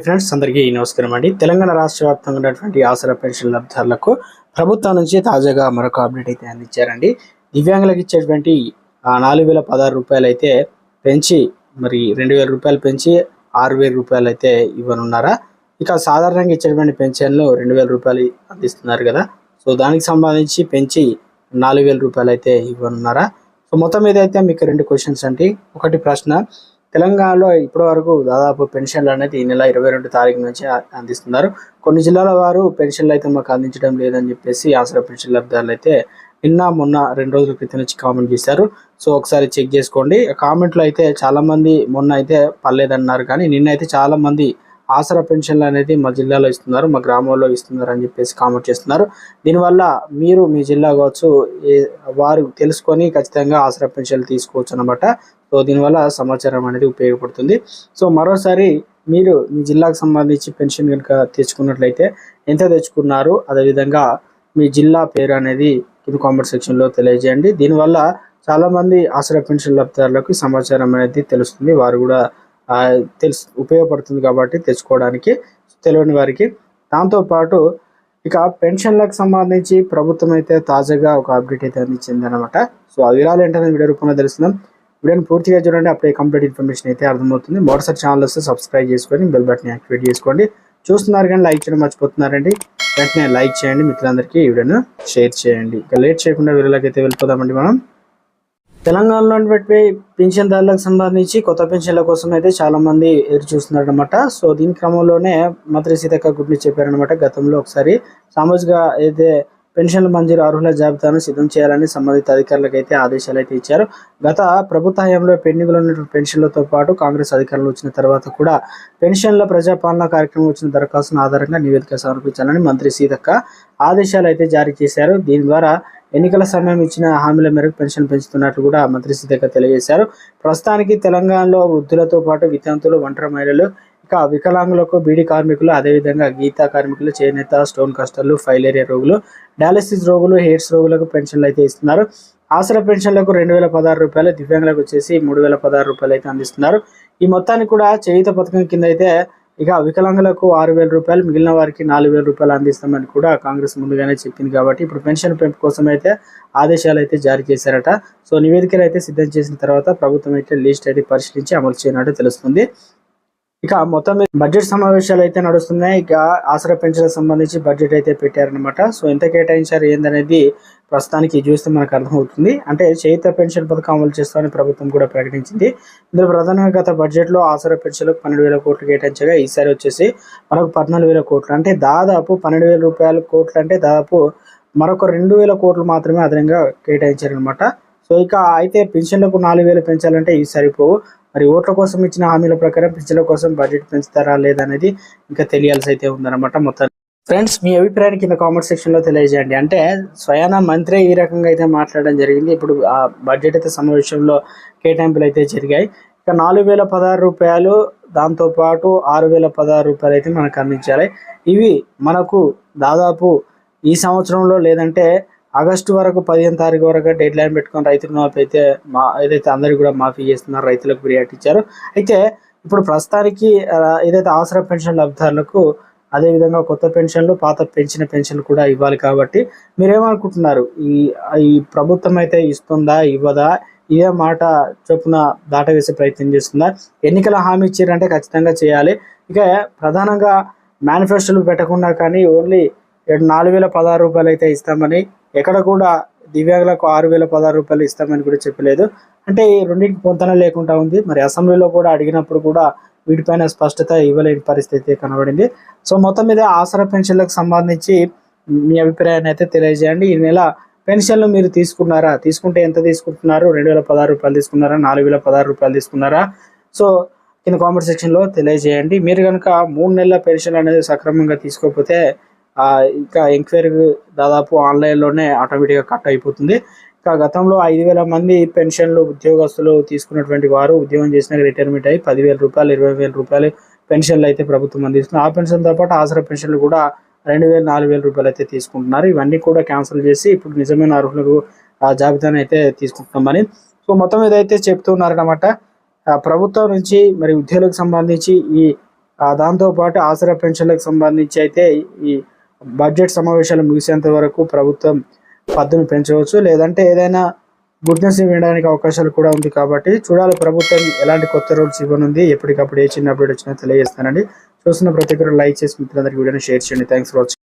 Hi friends అందరికీ నమస్కారం అండి. తెలంగాణ రాష్ట్ర వ్యాప్తంగా ఉన్నటువంటి ఆసరా పెన్షన్ లబ్ధారులకు ప్రభుత్వం నుంచి తాజాగా మరొక అప్డేట్ అయితే అందించారండి. దివ్యాంగులకు ఇచ్చేటువంటి నాలుగు వేల పదహారు రూపాయలు అయితే పెంచి మరి రెండు వేల రూపాయలు పెంచి ఆరు వేల రూపాయలు అయితే ఇవ్వనున్నారా? ఇక సాధారణంగా ఇచ్చేటువంటి పెన్షన్లు రెండు వేల రూపాయలు అందిస్తున్నారు కదా. సో దానికి సంబంధించి పెంచి నాలుగు వేల రూపాయలు అయితే ఇవ్వనున్నారా? సో మొత్తం మీద అయితే మీకు రెండు క్వశ్చన్స్ అండి. ఒకటి ప్రశ్న తెలంగాణలో ఇప్పటి వరకు దాదాపు పెన్షన్లు అనేది ఈ నెల ఇరవై రెండు తారీఖు నుంచి అందిస్తున్నారు. కొన్ని జిల్లాల వారు పెన్షన్లు అయితే మాకు అందించడం లేదని చెప్పేసి ఆసరా పెన్షన్ లబ్ధాలు అయితే నిన్న మొన్న రెండు రోజుల క్రితం నుంచి కామెంట్ చేశారు. సో ఒకసారి చెక్ చేసుకోండి. కామెంట్లో అయితే చాలామంది మొన్న అయితే పర్లేదన్నారు కానీ నిన్న అయితే చాలామంది ఆసరా పెన్షన్లు అనేది మా జిల్లాలో ఇస్తున్నారు మా గ్రామంలో ఇస్తున్నారు అని చెప్పేసి కామెంట్ చేస్తున్నారు. దీనివల్ల మీరు మీ జిల్లా కావచ్చు వారు తెలుసుకొని ఖచ్చితంగా ఆసరా పెన్షన్లు తీసుకోవచ్చు అనమాట సో దీనివల్ల సమాచారం అనేది ఉపయోగపడుతుంది. సో మరోసారి మీరు మీ జిల్లాకు సంబంధించి పెన్షన్ కనుక తెచ్చుకున్నట్లయితే ఎంత తెచ్చుకున్నారు అదేవిధంగా మీ జిల్లా పేరు అనేది కింద కామెంట్ సెక్షన్లో తెలియజేయండి. దీనివల్ల చాలామంది ఆసరా పెన్షన్ లబ్ధిదారులకు సమాచారం అనేది తెలుస్తుంది. వారు కూడా తెలుసు ఉపయోగపడుతుంది కాబట్టి తెచ్చుకోవడానికి తెలియని వారికి. దాంతోపాటు ఇక పెన్షన్లకు సంబంధించి ప్రభుత్వం అయితే తాజాగా ఒక అప్డేట్ అయితే అందించింది అనమాట సో ఆ వివరాలు ఏంటనే వీడియో రూపంలో తెలుస్తున్నాం వీడియోని పూర్తిగా చూడండి అప్పుడే కంప్లీట్ ఇన్ఫర్మేషన్ అయితే అర్థమవుతుంది. మోటార్ ఛానల్ వస్తే సబ్స్క్రైబ్ చేసుకొని బెల్ బటన్ యాక్టివేట్ చేసుకోండి. చూస్తున్నారు కానీ లైక్ చేయడం మర్చిపోతున్నారండి. వెంటనే లైక్ చేయండి మిత్రులందరికీ ఈ వీడియోను షేర్ చేయండి. ఇక లేట్ చేయకుండా వీడియోలోకి అయితే వెళ్ళిపోదామండి మనం. తెలంగాణలో ఉన్నటువంటి పెన్షన్దారులకు సంబంధించి కొత్త పెన్షన్ల కోసం అయితే చాలా మంది ఎదురు చూస్తున్నారనమాట సో దీని క్రమంలోనే మంత్రి సీతక్క గుడ్ని చెప్పారనమాట గతంలో ఒకసారి. సామాజిక అయితే పెన్షన్ల మంజూరు అర్హుల జాబితాను సిద్ధం చేయాలని సంబంధిత అధికారులకు అయితే ఆదేశాలు అయితే ఇచ్చారు. గత ప్రభుత్వ హయాంలో పెండింగ్లో ఉన్నటువంటి పెన్షన్లతో పాటు కాంగ్రెస్ అధికారులు వచ్చిన తర్వాత కూడా పెన్షన్ల ప్రజాపాలన కార్యక్రమం వచ్చిన దరఖాస్తును ఆధారంగా నివేదిక సమర్పించాలని మంత్రి సీతక్క ఆదేశాలు అయితే జారీ చేశారు. దీని ద్వారా ఎన్నికల సమయం ఇచ్చిన హామీల మేరకు పెన్షన్ పెంచుతున్నట్లు కూడా మంత్రి సీతక్క తెలియజేశారు. ప్రస్తుతానికి తెలంగాణలో వృద్ధులతో పాటు వితంతులు ఒంటరి మహిళలు ఇక వికలాంగులకు బీడీ కార్మికులు అదేవిధంగా గీతా కార్మికులు చేనేత స్టోన్ కస్టర్లు ఫైలేరియా రోగులు డయాలసిస్ రోగులు హెయిడ్స్ రోగులకు పెన్షన్లు అయితే ఇస్తున్నారు. ఆసర పెన్షన్లకు రెండు వేల పదహారు రూపాయలు దివ్యాంగులకు వచ్చేసి మూడు వేల పదహారు రూపాయలు అయితే అందిస్తున్నారు. ఈ మొత్తాన్ని కూడా చేయుత పథకం కింద అయితే ఇక వికలాంగులకు ఆరు వేల రూపాయలు మిగిలిన వారికి నాలుగు వేల రూపాయలు అందిస్తామని కూడా కాంగ్రెస్ ముందుగానే చెప్పింది కాబట్టి ఇప్పుడు పెన్షన్ పెంపు కోసం అయితే ఆదేశాలు అయితే జారీ చేశారట. సో నివేదికలు అయితే సిద్ధం చేసిన తర్వాత ప్రభుత్వం అయితే లిస్ట్ అయితే పరిశీలించి అమలు చేయనట్టు తెలుస్తుంది. ఇక మొత్తం బడ్జెట్ సమావేశాలు అయితే నడుస్తున్నాయి. ఇక ఆసరా పెన్షన్లకు సంబంధించి బడ్జెట్ అయితే పెట్టారనమాట సో ఎంత కేటాయించారు ఏందనేది ప్రస్తుతానికి చూస్తే మనకు అర్థమవుతుంది. అంటే చేయిత పెన్షన్ పథకం అమలు చేస్తామని ప్రభుత్వం కూడా ప్రకటించింది. ఇందులో ప్రధానంగా గత బడ్జెట్లో ఆసరా పెన్షన్లకు పన్నెండు వేల కోట్లు కేటాయించగా ఈసారి వచ్చేసి మనకు పద్నాలుగు వేల కోట్లు. అంటే దాదాపు పన్నెండు వేల రూపాయల కోట్లు అంటే దాదాపు మరొక రెండు వేల కోట్లు మాత్రమే అదనంగా కేటాయించారనమాట సో ఇక అయితే పెన్షన్లకు నాలుగు వేలు పెంచాలంటే ఇవి సరిపోవు మరి ఓట్ల కోసం ఇచ్చిన హామీల ప్రకారం పెన్షన్ల కోసం బడ్జెట్ పెంచుతారా లేదా అనేది ఇంకా తెలియాల్సి అయితే ఉందన్నమాట మొత్తం. ఫ్రెండ్స్ మీ అభిప్రాయాన్ని కింద కామెంట్ సెక్షన్లో తెలియజేయండి. అంటే స్వయాన మంత్రి ఈ రకంగా అయితే మాట్లాడడం జరిగింది. ఇప్పుడు ఆ బడ్జెట్ అయితే సమావేశంలో కేటాయింపులు అయితే జరిగాయి. ఇక నాలుగు వేల పదహారు రూపాయలు దాంతోపాటు ఆరు వేల పదహారు రూపాయలు అయితే మనకు అందించాలి. ఇవి మనకు దాదాపు ఈ సంవత్సరంలో లేదంటే ఆగస్టు వరకు పదిహేను తారీఖు వరకు డెడ్ లైన్ పెట్టుకొని రైతు రుణమాఫీ అయితే మా ఏదైతే అందరికి కూడా మాఫీ చేస్తున్నారు రైతులకు ఫిర్యాదు ఇచ్చారు. అయితే ఇప్పుడు ప్రస్తుతానికి ఏదైతే ఆసరా పెన్షన్ లబ్ధారులకు అదేవిధంగా కొత్త పెన్షన్లు పాత పెంచిన పెన్షన్లు కూడా ఇవ్వాలి కాబట్టి మీరేమనుకుంటున్నారు? ఈ ఈ ప్రభుత్వం అయితే ఇస్తుందా ఇవ్వదా? ఇదే మాట చొప్పున దాటవేసే ప్రయత్నం చేస్తుందా? ఎన్నికల హామీ ఇచ్చారంటే ఖచ్చితంగా చేయాలి. ఇక ప్రధానంగా మేనిఫెస్టోలు పెట్టకుండా కానీ ఓన్లీ ఏడు నాలుగు వేల పదహారు రూపాయలు అయితే ఇస్తామని ఎక్కడ కూడా దివ్యాంగులకు ఆరు వేల పదహారు రూపాయలు ఇస్తామని కూడా చెప్పలేదు. అంటే ఈ రెండింటికి పొంతన లేకుండా ఉంది. మరి అసెంబ్లీలో కూడా అడిగినప్పుడు కూడా వీటిపైన స్పష్టత ఇవ్వలేని పరిస్థితి కనబడింది. సో మొత్తం మీద ఆసరా పెన్షన్లకు సంబంధించి మీ అభిప్రాయాన్ని అయితే తెలియజేయండి. ఈ నెల పెన్షన్లు మీరు తీసుకున్నారా? తీసుకుంటే ఎంత తీసుకుంటున్నారు? రెండు వేల పదహారు రూపాయలు తీసుకున్నారా? నాలుగు వేల పదహారు రూపాయలు తీసుకున్నారా? సో కింద కామెంట్ సెక్షన్లో తెలియజేయండి. మీరు కనుక మూడు నెలల పెన్షన్ అనేది సక్రమంగా తీసుకోకపోతే ఇంకా ఎంక్వైరీ దాదాపు ఆన్లైన్లోనే ఆటోమేటిక్గా కట్ అయిపోతుంది. ఇంకా గతంలో ఐదు వేల మంది పెన్షన్లు ఉద్యోగస్తులు తీసుకున్నటువంటి వారు ఉద్యోగం చేసిన రిటైర్మెంట్ అయ్యి పదివేల రూపాయలు ఇరవై వేల రూపాయలు పెన్షన్లు అయితే ప్రభుత్వం అందిస్తుంది ఆ పెన్షన్తో పాటు ఆసరా పెన్షన్లు కూడా రెండు వేల నాలుగు వేల రూపాయలు అయితే తీసుకుంటున్నారు. ఇవన్నీ కూడా క్యాన్సిల్ చేసి ఇప్పుడు నిజమైన అర్హులకు ఆ జాబితాను అయితే తీసుకుంటున్నామని. సో మొత్తం ఇదైతే చెప్తున్నారనమాట ప్రభుత్వం నుంచి మరి ఉద్యోగులకు సంబంధించి ఈ దాంతోపాటు ఆసరా పెన్షన్లకు సంబంధించి అయితే ఈ బడ్జెట్ సమావేశాలు ముగిసేంత వరకు ప్రభుత్వం పద్దును పెంచవచ్చు. లేదంటే ఏదైనా గుడ్నెస్ వినడానికి అవకాశాలు కూడా ఉంది కాబట్టి చూడాలి ప్రభుత్వం ఎలాంటి కొత్త రూల్స్ ఇవ్వనుంది ఎప్పటికప్పుడు ఏ చిన్న అప్డేట్ వచ్చినా తెలియజేస్తానండి. చూస్తున్న ప్రతి ఒక్కరు లైక్ చేసి మిత్రులందరికీ వీడియోని షేర్ చేయండి. Thanks for watching